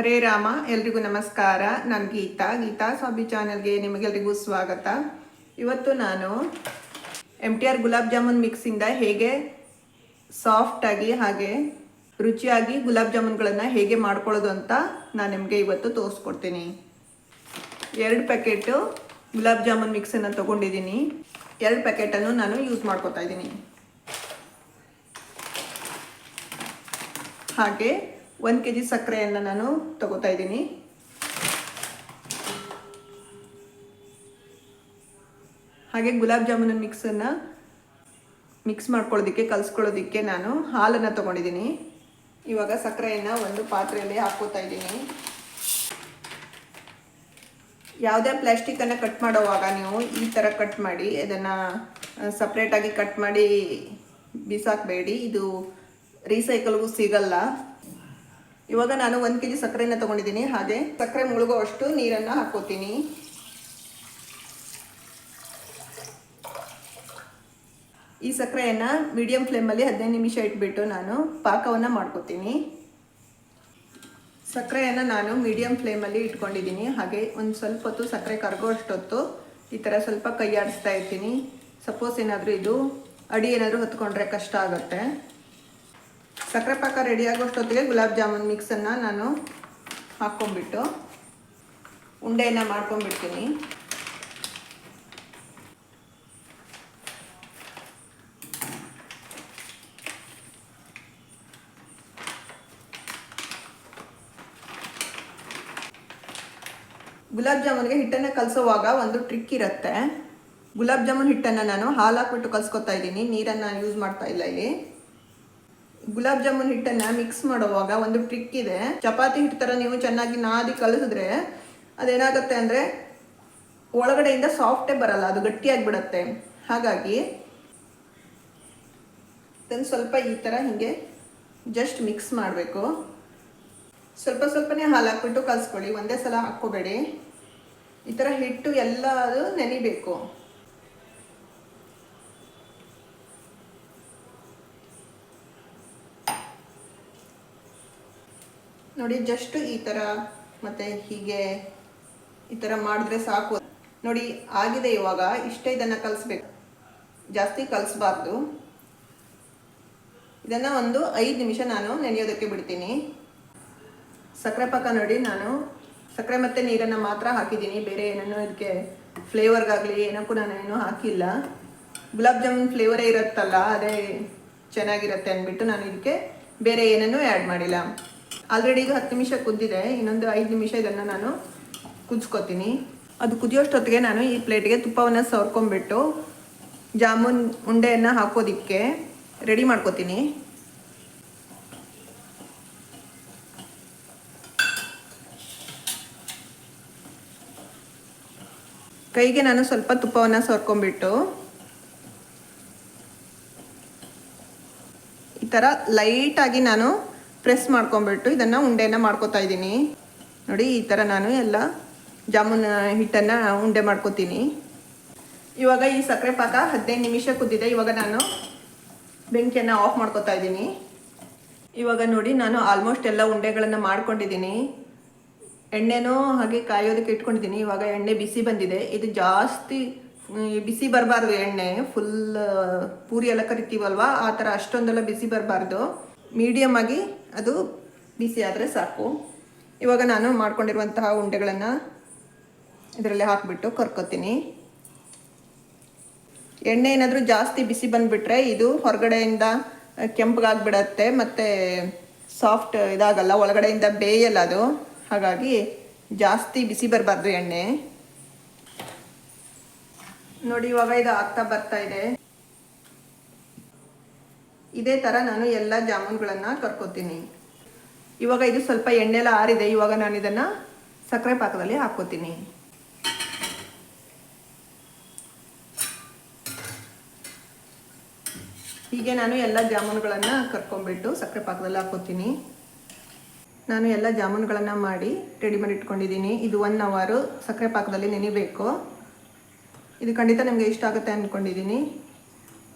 ಹರೇ ರಾಮ, ಎಲ್ರಿಗೂ ನಮಸ್ಕಾರ. ನಾನು ಗೀತಾ. ಗೀತಾ ಸ್ವಾಮಿ ಚಾನಲ್ಗೆ ನಿಮಗೆಲ್ರಿಗೂ ಸ್ವಾಗತ. ಇವತ್ತು ನಾನು M T R gulab jamun ಮಿಕ್ಸಿಂದ ಹೇಗೆ ಸಾಫ್ಟಾಗಿ ಹಾಗೆ ರುಚಿಯಾಗಿ ಗುಲಾಬ್ ಜಾಮೂನ್ಗಳನ್ನು ಹೇಗೆ ಮಾಡ್ಕೊಳ್ಳೋದು ಅಂತ ನಾನು ನಿಮಗೆ ಇವತ್ತು ತೋರಿಸ್ಕೊಡ್ತೀನಿ. ಎರಡು ಪ್ಯಾಕೆಟು ಗುಲಾಬ್ ಜಾಮೂನ್ ಮಿಕ್ಸನ್ನು ತೊಗೊಂಡಿದ್ದೀನಿ. ಎರಡು ಪ್ಯಾಕೆಟನ್ನು ನಾನು ಯೂಸ್ ಮಾಡ್ಕೊತಾ ಇದ್ದೀನಿ. ಹಾಗೆ ಒಂದು ಕೆ ಜಿ ಸಕ್ಕರೆಯನ್ನು ನಾನು ತಗೋತಾ ಇದ್ದೀನಿ. ಹಾಗೆ ಗುಲಾಬ್ ಜಾಮೂನ್ ಮಿಕ್ಸನ್ನು ಮಿಕ್ಸ್ ಮಾಡ್ಕೊಳ್ಳೋದಕ್ಕೆ, ಕಲಿಸ್ಕೊಳ್ಳೋದಕ್ಕೆ ನಾನು ಹಾಲನ್ನು ತೊಗೊಂಡಿದ್ದೀನಿ. ಇವಾಗ ಸಕ್ಕರೆಯನ್ನು ಒಂದು ಪಾತ್ರೆಯಲ್ಲಿ ಹಾಕೋತಾ ಇದ್ದೀನಿ. ಯಾವುದೇ ಪ್ಲಾಸ್ಟಿಕ್ಕನ್ನು ಕಟ್ ಮಾಡೋವಾಗ ನೀವು ಈ ಥರ ಕಟ್ ಮಾಡಿ, ಅದನ್ನು ಸಪ್ರೇಟಾಗಿ ಕಟ್ ಮಾಡಿ ಬಿಸಾಕಬೇಡಿ. ಇದು ರೀಸೈಕಲ್ಗೂ ಸಿಗಲ್ಲ. ಇವಾಗ ನಾನು ಒಂದು ಕೆ ಜಿ ಸಕ್ಕರೆನ ತೊಗೊಂಡಿದ್ದೀನಿ. ಹಾಗೆ ಸಕ್ಕರೆ ಮುಳುಗೋ ಅಷ್ಟು ನೀರನ್ನು ಹಾಕೋತೀನಿ. ಈ ಸಕ್ಕರೆಯನ್ನು ಮೀಡಿಯಂ ಫ್ಲೇಮಲ್ಲಿ ಹದಿನೈದು ನಿಮಿಷ ಇಟ್ಬಿಟ್ಟು ನಾನು ಪಾಕವನ್ನು ಮಾಡ್ಕೋತೀನಿ. ಸಕ್ಕರೆಯನ್ನು ನಾನು ಮೀಡಿಯಂ ಫ್ಲೇಮಲ್ಲಿ ಇಟ್ಕೊಂಡಿದ್ದೀನಿ. ಹಾಗೆ ಒಂದು ಸ್ವಲ್ಪ ಹೊತ್ತು ಸಕ್ಕರೆ ಕರಗೋ ಅಷ್ಟೊತ್ತು ಈ ಥರ ಸ್ವಲ್ಪ ಕೈ ಆಡಿಸ್ತಾ ಇರ್ತೀನಿ. ಸಪೋಸ್ ಏನಾದರೂ ಇದು ಅಡಿ ಏನಾದರೂ ಹೊತ್ಕೊಂಡ್ರೆ ಕಷ್ಟ ಆಗುತ್ತೆ. ಸಕ್ಕರೆ ಪಾಕ ರೆಡಿ ಆಗೋಷ್ಟೊತ್ತಿಗೆ ಗುಲಾಬ್ ಜಾಮೂನ್ ಮಿಕ್ಸನ್ನು ನಾನು ಹಾಕ್ಕೊಂಡ್ಬಿಟ್ಟು ಉಂಡೆಯನ್ನು ಮಾಡ್ಕೊಂಬಿಡ್ತೀನಿ ಗುಲಾಬ್ ಜಾಮೂನ್ಗೆ ಹಿಟ್ಟನ್ನು ಕಲಸೋವಾಗ ಒಂದು ಟ್ರಿಕ್ ಇರುತ್ತೆ. ಗುಲಾಬ್ ಜಾಮೂನ್ ಹಿಟ್ಟನ್ನು ನಾನು ಹಾಲು ಹಾಕ್ಬಿಟ್ಟು ಕಲ್ಸ್ಕೊತಾ ಇದ್ದೀನಿ. ನೀರನ್ನು ಯೂಸ್ ಮಾಡ್ತಾ ಇಲ್ಲ ಇಲ್ಲಿ. ಗುಲಾಬ್ ಜಾಮೂನ್ ಹಿಟ್ಟನ್ನ ಮಿಕ್ಸ್ ಮಾಡುವಾಗ ಒಂದು ಟ್ರಿಕ್ ಇದೆ. ಚಪಾತಿ ಹಿಟ್ಟು ಥರ ನೀವು ಚೆನ್ನಾಗಿ ನಾದಿ ಕಲಿಸಿದ್ರೆ ಅದೇನಾಗುತ್ತೆ ಅಂದರೆ ಒಳಗಡೆಯಿಂದ ಸಾಫ್ಟೇ ಬರಲ್ಲ, ಅದು ಗಟ್ಟಿಯಾಗಿ ಬಿಡುತ್ತೆ ಹಾಗಾಗಿ ಇದನ್ನು ಸ್ವಲ್ಪ ಈ ಥರ ಹೀಗೆ ಜಸ್ಟ್ ಮಿಕ್ಸ್ ಮಾಡಬೇಕು. ಸ್ವಲ್ಪ ಸ್ವಲ್ಪನೇ ಹಾಲು ಹಾಕ್ಬಿಟ್ಟು ಕಲಿಸ್ಕೊಳ್ಳಿ, ಒಂದೇ ಸಲ ಹಾಕ್ಕೋಬೇಡಿ. ಈ ಥರ ಹಿಟ್ಟು ಎಲ್ಲ ಅದು ನೆನಿಬೇಕು. ನೋಡಿ ಜಸ್ಟ್ ಈ ಥರ ಮತ್ತು ಹೀಗೆ ಈ ಥರ ಮಾಡಿದ್ರೆ ಸಾಕು. ನೋಡಿ, ಆಗಿದೆ ಇವಾಗ. ಇಷ್ಟೇ ಇದನ್ನು ಕಲಿಸ್ಬೇಕು. ಜಾಸ್ತಿ ಕಲಿಸ್ಬಾರ್ದು. ಇದನ್ನು ಒಂದು ಐದು ನಿಮಿಷ ನಾನು ನೆನೆಯೋದಕ್ಕೆ ಬಿಡ್ತೀನಿ. ಸಕ್ಕರೆ ಪಾಕ ನೋಡಿ ನಾನು. ಸಕ್ಕರೆ ಮತ್ತು ನೀರನ್ನು ಮಾತ್ರ ಹಾಕಿದ್ದೀನಿ. ಬೇರೆ ಏನನ್ನು ಇದಕ್ಕೆ ಫ್ಲೇವರ್ಗಾಗಲಿ ಏನಕ್ಕೂ ನಾನು ಏನೂ ಹಾಕಿಲ್ಲ. ಗುಲಾಬ್ ಜಾಮೂನ್ ಫ್ಲೇವರೇ ಇರುತ್ತಲ್ಲ, ಅದೇ ಚೆನ್ನಾಗಿರುತ್ತೆ ಅಂದ್ಬಿಟ್ಟು ನಾನು ಇದಕ್ಕೆ ಬೇರೆ ಏನನ್ನೂ ಆ್ಯಡ್ ಮಾಡಿಲ್ಲ. ಆಲ್ರೆಡಿ ಇದು ಹತ್ತು ನಿಮಿಷ ಕುದ್ದಿದೆ, ಇನ್ನೊಂದು ಐದು ನಿಮಿಷ ಇದನ್ನು ನಾನು ಕುದಿಸ್ಕೊತೀನಿ. ಅದು ಕುದಿಯೋಷ್ಟೊತ್ತಿಗೆ ನಾನು ಈ ಪ್ಲೇಟ್ಗೆ ತುಪ್ಪವನ್ನು ಸವರ್ಕೊಂಡ್ಬಿಟ್ಟು ಜಾಮೂನ್ ಉಂಡೆಯನ್ನು ಹಾಕೋದಿಕ್ಕೆ ರೆಡಿ ಮಾಡ್ಕೋತೀನಿ. ಕೈಗೆ ನಾನು ಸ್ವಲ್ಪ ತುಪ್ಪವನ್ನು ಸವರ್ಕೊಂಡ್ಬಿಟ್ಟು ಈ ಥರ ಲೈಟಾಗಿ ನಾನು ಪ್ರೆಸ್ ಮಾಡ್ಕೊಂಡ್ಬಿಟ್ಟು ಇದನ್ನು ಉಂಡೆನ ಮಾಡ್ಕೋತಾ ಇದ್ದೀನಿ. ನೋಡಿ, ಈ ಥರ ನಾನು ಎಲ್ಲ ಜಾಮೂನ್ ಹಿಟ್ಟನ್ನು ಉಂಡೆ ಮಾಡ್ಕೋತೀನಿ. ಇವಾಗ ಈ ಸಕ್ಕರೆ ಪಾಕ ಹದಿನೈದು ನಿಮಿಷ ಕುದ್ದಿದೆ. ಇವಾಗ ನಾನು ಬೆಂಕಿಯನ್ನು ಆಫ್ ಮಾಡ್ಕೋತಾ ಇದ್ದೀನಿ. ಇವಾಗ ನೋಡಿ, ನಾನು ಆಲ್ಮೋಸ್ಟ್ ಎಲ್ಲ ಉಂಡೆಗಳನ್ನು ಮಾಡ್ಕೊಂಡಿದ್ದೀನಿ. ಎಣ್ಣೆನೂ ಹಾಗೆ ಕಾಯೋದಕ್ಕೆ ಇಟ್ಕೊಂಡಿದ್ದೀನಿ. ಇವಾಗ ಎಣ್ಣೆ ಬಿಸಿ ಬಂದಿದೆ. ಇದು ಜಾಸ್ತಿ ಬಿಸಿ ಬರಬಾರ್ದು ಎಣ್ಣೆ. ಫುಲ್ ಪೂರಿ ಎಲ್ಲ ಕರಿತೀವಲ್ವಾ? ಆ ಥರ ಅಷ್ಟೊಂದೆಲ್ಲ ಬಿಸಿ ಬರಬಾರ್ದು. ಮೀಡಿಯಮ್ ಆಗಿ ಅದು ಬಿಸಿ ಆದರೆ ಸಾಕು. ಇವಾಗ ನಾನು ಮಾಡ್ಕೊಂಡಿರುವಂತಹ ಉಂಡೆಗಳನ್ನು ಇದರಲ್ಲಿ ಹಾಕಿಬಿಟ್ಟು ಕರ್ಕೋತೀನಿ. ಎಣ್ಣೆ ಏನಾದರೂ ಜಾಸ್ತಿ ಬಿಸಿ ಬಂದುಬಿಟ್ರೆ ಇದು ಹೊರಗಡೆಯಿಂದ ಕೆಂಪಗಾಗ್ಬಿಡತ್ತೆ, ಮತ್ತು ಸಾಫ್ಟ್ ಇದಾಗಲ್ಲ, ಒಳಗಡೆಯಿಂದ ಬೇಯಲ್ಲ ಅದು. ಹಾಗಾಗಿ ಜಾಸ್ತಿ ಬಿಸಿ ಬರಬಾರ್ದು ಎಣ್ಣೆ. ನೋಡಿ, ಇವಾಗ ಇದು ಆಗ್ತಾ ಬರ್ತಾ ಇದೆ. ಇದೇ ಥರ ನಾನು ಎಲ್ಲ ಜಾಮೂನ್ಗಳನ್ನು ಕರ್ಕೋತೀನಿ. ಇವಾಗ ಇದು ಸ್ವಲ್ಪ ಎಣ್ಣೆಲ್ಲ ಆರಿದೆ, ಇವಾಗ ನಾನು ಇದನ್ನು ಸಕ್ಕರೆ ಪಾಕದಲ್ಲಿ ಹಾಕೋತೀನಿ ಹೀಗೆ ನಾನು ಎಲ್ಲ ಜಾಮೂನ್ಗಳನ್ನು ಕರ್ಕೊಂಡ್ಬಿಟ್ಟು ಸಕ್ಕರೆ ಪಾಕದಲ್ಲಿ ಹಾಕೋತೀನಿ ನಾನು ಎಲ್ಲ ಜಾಮೂನ್ಗಳನ್ನು ಮಾಡಿ ರೆಡಿ ಮಾಡಿ ಇಟ್ಕೊಂಡಿದ್ದೀನಿ. ಇದು ಒನ್ ಅವರು ಸಕ್ಕರೆ ಪಾಕದಲ್ಲಿ ನೆನಿಬೇಕು. ಇದು ಖಂಡಿತ ನಿಮಗೆ ಇಷ್ಟ ಆಗುತ್ತೆ ಅಂದ್ಕೊಂಡಿದ್ದೀನಿ